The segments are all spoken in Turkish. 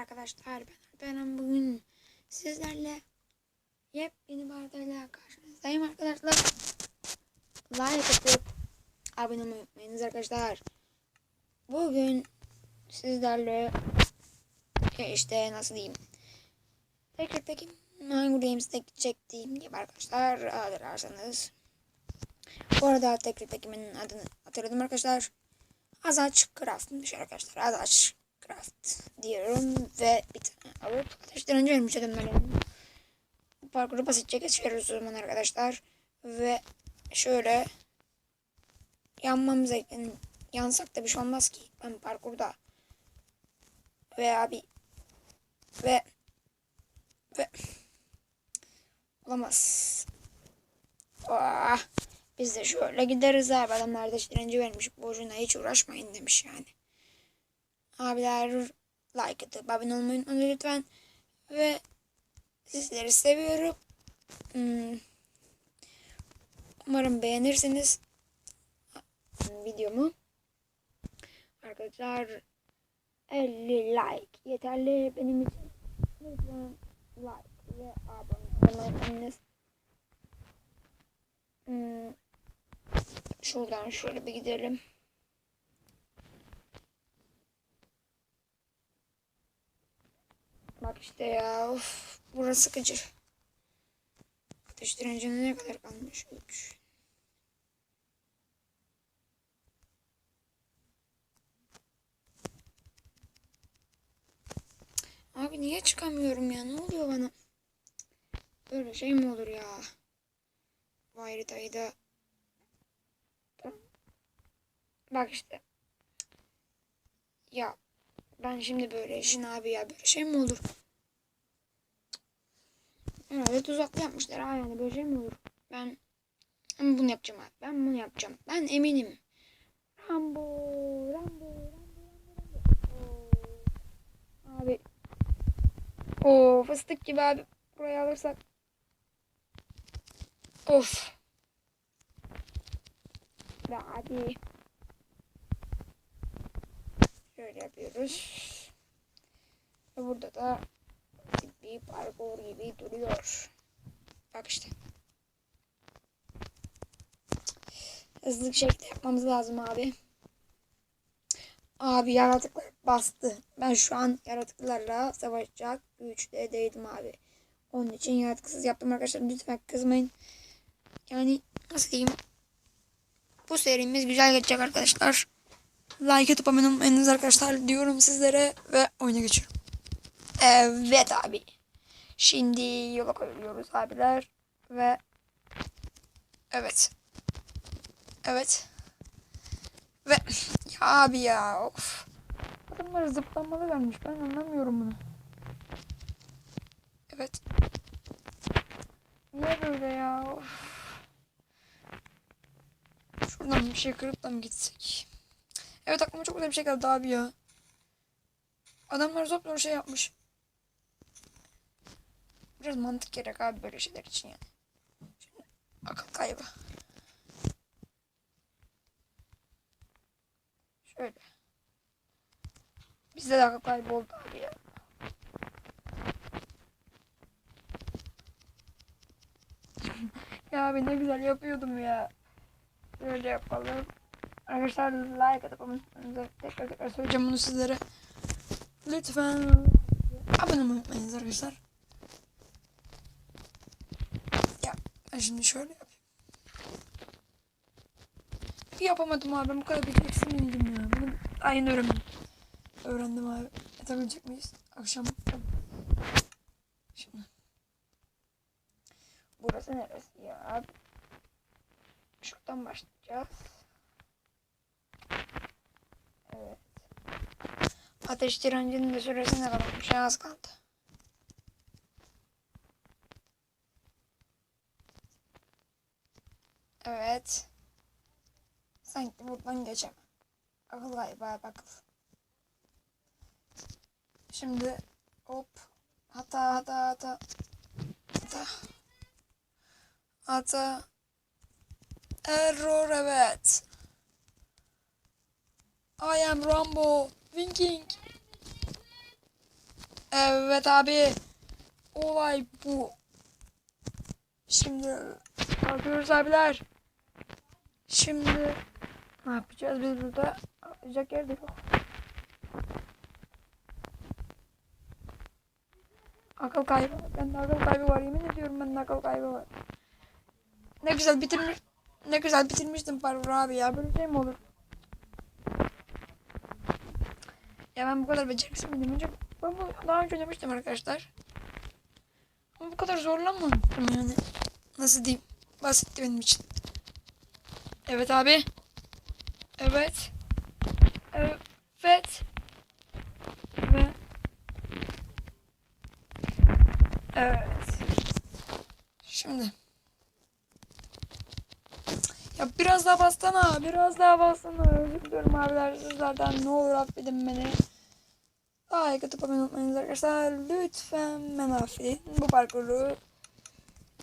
arkadaşlar ben Alperen bugün sizlerle yepyeni bir haritayla karşınızdayım arkadaşlar. Like atıp abone olmayı unutmayınız arkadaşlar. Bugün sizlerle işte nasıl diyeyim tekrar peki Hunger Games'te gidecektim gibi arkadaşlar hatırlarsanız. Bu arada tekrar pekimin adını hatırladım arkadaşlar. Azaç Craft'mış arkadaşlar. Azaç Craft diyorum ve bir tane alıp ateşten önce ölmüş adamların bu parkuru basitçe geçiyoruz o zaman arkadaşlar. Ve şöyle yanmamıza yani yansak da bir şey olmaz ki. Ben parkurda ve abi ve ve olamaz. Ah, biz de şöyle gideriz abi. Adamlar da direnci vermiş. Boşuna hiç uğraşmayın demiş yani. Abiler like atıp abone olmayı unutmayın lütfen. Ve sizleri seviyorum. Hmm. Umarım beğenirsiniz videomu. Arkadaşlar 50 like yeterli benim için. Lütfen like ve abone olmayı Hmm. Şuradan şöyle bir gidelim. İşte ya. Of, burası sıkıcı. Ateş direncine ne kadar kalmış? 3. Abi niye çıkamıyorum ya? Ne oluyor bana? Böyle şey mi olur ya? Bu haritayı da Bak işte. Ya ben şimdi böyle işin abi ya böyle şey mi olur? Herhalde tuzaklı yapmışlar ha yani böyle mi olur? Ben ben bunu yapacağım abi. Ben bunu yapacağım. Ben eminim. Rambo, Rambo, Rambo, Rambo. Oo. Abi. O fıstık gibi abi. Burayı alırsak. Of. Ve hadi. Şöyle yapıyoruz. Ve burada da bir parkur gibi duruyor. Bak işte. Hızlı bir şekilde yapmamız lazım abi. Abi yaratıklar bastı. Ben şu an yaratıklarla savaşacak güçte değilim abi. Onun için yaratıksız yaptım arkadaşlar. Lütfen kızmayın. Yani nasıl diyeyim. Bu serimiz güzel geçecek arkadaşlar. Like atıp abone olmayınız arkadaşlar diyorum sizlere ve oyuna geçiyorum. Evet abi. Şimdi yola koyuyoruz abiler ve evet. Evet. Ve ya abi ya of. Adamlar zıplamalı vermiş. Ben anlamıyorum bunu. Evet. Niye böyle ya? Of. Şuradan bir şey kırıp da mı gitsek? Evet aklıma çok güzel bir şey geldi abi ya. Adamlar zor şey yapmış. Biraz mantık gerek abi böyle şeyler için yani. Şimdi akıl kaybı. Şöyle. Bizde de akıl kaybı oldu abi ya. ya abi ne güzel yapıyordum ya. Şöyle yapalım. Arkadaşlar like atıp abone tekrar tekrar söyleyeceğim bunu sizlere. Lütfen abone olmayı unutmayınız arkadaşlar. Ya ben şimdi şöyle yapayım. Yapamadım abi bu kadar beceriksiz miydim ya. Bunu aynı öğrendim. Öğrendim abi. Yapabilecek miyiz? Akşam. Şimdi. Burası neresi ya abi? Şuradan başlayacağız. Evet. Ateş direncinin de süresi ne kadarmış? Az kaldı. Evet. Sanki buradan geçemem. Akıl galiba akıl. Şimdi hop. Hata hata hata. Hata. Hata. Error evet. I am Rambo. Winking. Evet abi. Olay bu. Şimdi bakıyoruz abiler. Şimdi ne yapacağız biz burada? Atlayacak yer de yok. Akıl kaybı. Bende akıl kaybı var. Yemin ediyorum bende akıl kaybı var. Ne güzel bitirmiş. Ne güzel bitirmiştim parkur abi ya. Böyle şey mi olur? Ya ben bu kadar beceriksiz miydim? Önce ben bu daha önce oynamıştım arkadaşlar. Ama bu kadar zorlanmamıştım yani. Nasıl diyeyim? Basitti benim için. Evet abi. Evet. Evet. Ve Evet. Şimdi. Ya biraz daha bassana. Biraz daha bassana. Özür diliyorum abiler sizlerden. Ne olur affedin beni. Like atıp abone olmayınız arkadaşlar. Lütfen beni affedin. Bu parkuru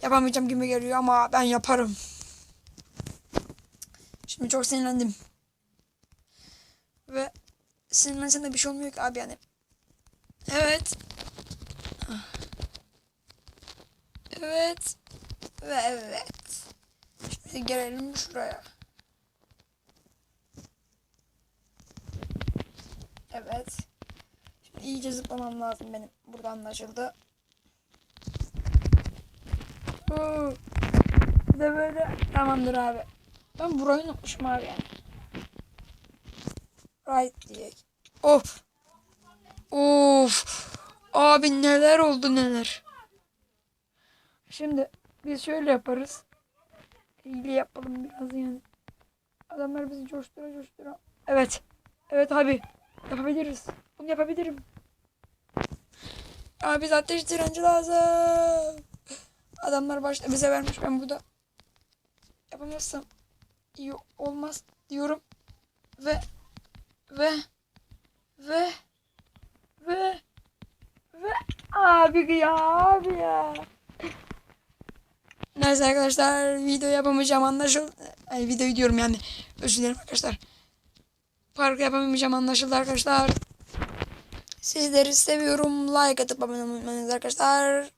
yapamayacağım gibi geliyor ama ben yaparım. Şimdi çok sinirlendim. Sinirlensen de bir şey olmuyor ki abi yani. Evet. Evet. Ve evet. Şimdi gelelim şuraya. Evet. Şimdi iyice zıplamam lazım benim. Burada anlaşıldı. Bir de böyle tamamdır abi. Ben burayı unutmuşum abi yani. Right diye. Of. Of. Abi neler oldu neler. Şimdi biz şöyle yaparız. İyiliği yapalım biraz yani. Adamlar bizi coştura coştura. Evet. Evet abi. Yapabiliriz. Bunu yapabilirim. Abi bize ateş direnci lazım. Adamlar başta bize vermiş. Ben burada yapamazsam iyi olmaz diyorum. Ve ve ve ve ve abi ya abi ya. Neyse arkadaşlar video yapamayacağım anlaşıldı. Ay videoyu diyorum yani. Özür dilerim arkadaşlar. Park yapamayacağım anlaşıldı arkadaşlar. Sizleri seviyorum. Like atıp abone olmayı arkadaşlar.